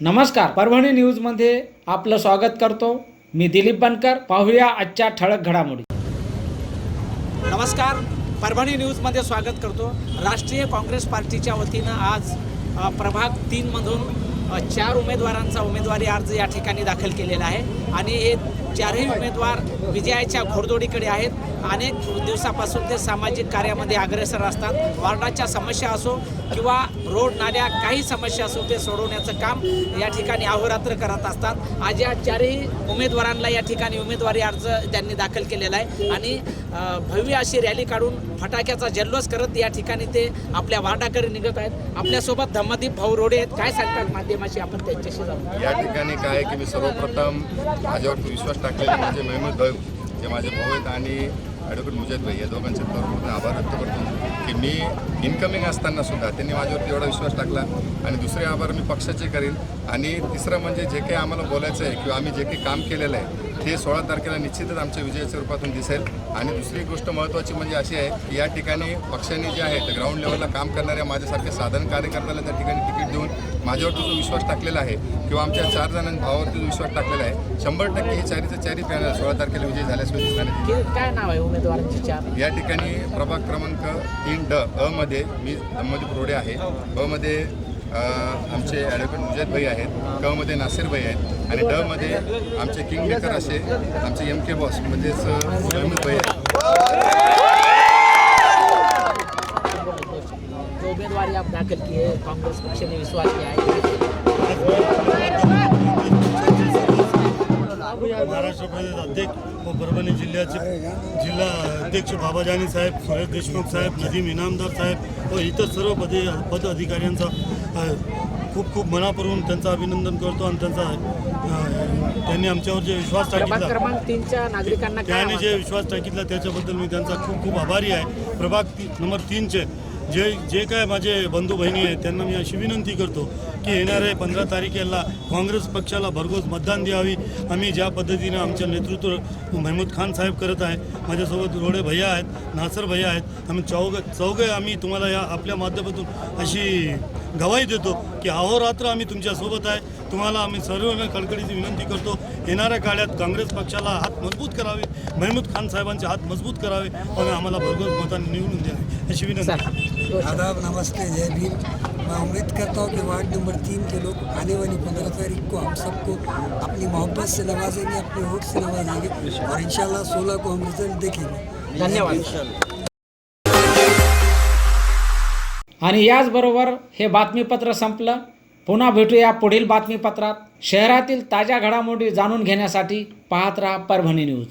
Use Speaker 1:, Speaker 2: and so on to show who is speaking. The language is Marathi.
Speaker 1: नमस्कार परभणी न्यूजमध्ये आपलं स्वागत करतो. मी दिलीप बनकर पाहूया आजच्या ठळक घडामोडी. नमस्कार परभणी न्यूजमध्ये स्वागत करतो. राष्ट्रीय काँग्रेस पार्टीच्या वतीनं आज प्रभाग तीनमधून चार उमेदवारांचा उमेदवारी अर्ज या ठिकाणी दाखल केलेला आहे. आणि हे चारही उमेदवार विजयाच्या घोडदोडीकडे आहेत. अनेक दिवसापासून ते सामाजिक कार्यामध्ये अग्रेसर असतात. वार्डाच्या समस्या असो किंवा रोड नाल्या काही समस्या असो ते सोडवण्याचं काम या ठिकाणी अहोरात्र करत असतात. आज या चारही उमेदवारांना या ठिकाणी उमेदवारी अर्ज त्यांनी दाखल केलेला आहे. आणि भव्य अशी रॅली काढून फटाक्याचा जल्लोष करत या ठिकाणी ते आपल्या वार्डाकडे निघत आहेत. आपल्यासोबत धम्मदीप भाऊ रोडे आहेत. काय सांगतात माध्यम माध्यमाशी आपण त्यांच्याशी जाऊ.
Speaker 2: या ठिकाणी काय आहे की मी सर्वप्रथम माझ्यावरती विश्वास टाकलेले माझे म्हणजे मेहमद भाऊ जे माझे भाऊ आहेत आणि ॲडव्होकेट मुजाद भाई या दोघांचे सर्वप्रथम आभार व्यक्त करतो की मी इन्कमिंग असताना सुद्धा त्यांनी माझ्यावरती एवढा विश्वास टाकला आणि दुसरे आभार मी पक्षाचे करीन. आणि तिसरं म्हणजे जे काही आम्हाला बोलायचं आहे किंवा आम्ही जे काही काम केलेलं आहे ते सोळा तारखेला निश्चितच आमच्या विजयाच्या रूपातून दिसेल. आणि दुसरी गोष्ट महत्त्वाची म्हणजे अशी आहे की या ठिकाणी पक्षाने जे आहे ग्राउंड लेवलला काम करणाऱ्या माझ्यासारखे साधारण कार्यकर्त्याला त्या ठिकाणी तिकीट देऊन माझ्यावरती जो विश्वास टाकलेला आहे किंवा आमच्या चार जणांनी भावावरती जो विश्वास टाकलेला आहे शंभर टक्के हे चारीचं चारी पॅनल सोळा तारखेला विजय झाल्याशिवाय दिसणार नाही.
Speaker 1: की काय नाव आहे उमेदवारांची चार?
Speaker 2: या ठिकाणी प्रभाग क्रमांक तीन ड अ मध्ये मी धम्मदीप रोडे आहे. ब मध्ये अ, आमचे ॲडव्होकेट मुजाद भाई आहेत कमध्ये नासिर भाई आहेत आणि डमध्ये आमचे किंग मेकर असे आमचे एम के बॉस म्हणजेच महमूद भाई आहेत.
Speaker 1: जो उमेदवारी आप दाखल की है कांग्रेस पक्ष ने विश्वास किया है।
Speaker 3: महाराष्ट्र प्रदेश अध्यक्ष व परभणी जिल्ह्याचे जिल्हा अध्यक्ष बाबाजानी साहेब सुरेश देशमुख साहेब नदीम इनामदार साहेब व इतर सर्व पदे पद अधिकाऱ्यांचा खूप खूप मनापासून त्यांचं अभिनंदन करतो आणि त्यांचा त्यांनी आमच्यावर जे विश्वास टाकितला त्याने जे? विश्वास टाकितला त्याच्याबद्दल मी त्यांचा खूप खूप आभारी आहे प्रभाग नंबर तीनचे जे जे काय माझे बंधू बहिणी आहेत त्यांना मी अशी विनंती करतो की येणाऱ्या पंधरा तारखेला काँग्रेस पक्षाला भरघोस मतदान द्यावी. आम्ही ज्या पद्धतीनं आमचं नेतृत्व महमूद खान साहेब करत आहे माझ्यासोबत रोडे भैया आहेत नासर भैया आहेत आम्ही चौघ चौघे आम्ही तुम्हाला या आपल्या माध्यमातून अशी गवाही देतो की अहोरात्र आम्ही तुमच्यासोबत आहे. तुम्हाला आम्ही सर्वांना कडकडीची विनंती करतो येणाऱ्या काळात काँग्रेस पक्षाला हात मजबूत करावे महमूद खान साहेबांचे हात मजबूत करावे आणि आम्हाला भरघोस मतांनी निवडून द्यावे. अशी विनंती.
Speaker 4: आदाब नमस्ते जय भीम. मैं उम्मीद करता हूँ कि वार्ड नंबर तीन के लोग आने वाली पंद्रह तारीख को हम सबको अपनी मोहब्बत से नवाजेंगे अपने वोट से नवाजेंगे और इंशाल्लाह सोलह को हम रिजल्ट देखेंगे।
Speaker 1: धन्यवाद। आणि याचबरोबर हे बातमीपत्र संपलं. पुन्हा भेटूया पुढील बातमीपत्रात. शहरातील ताज्या घडामोडी जाणून घेण्यासाठी पाहत राहा परभणी न्यूज.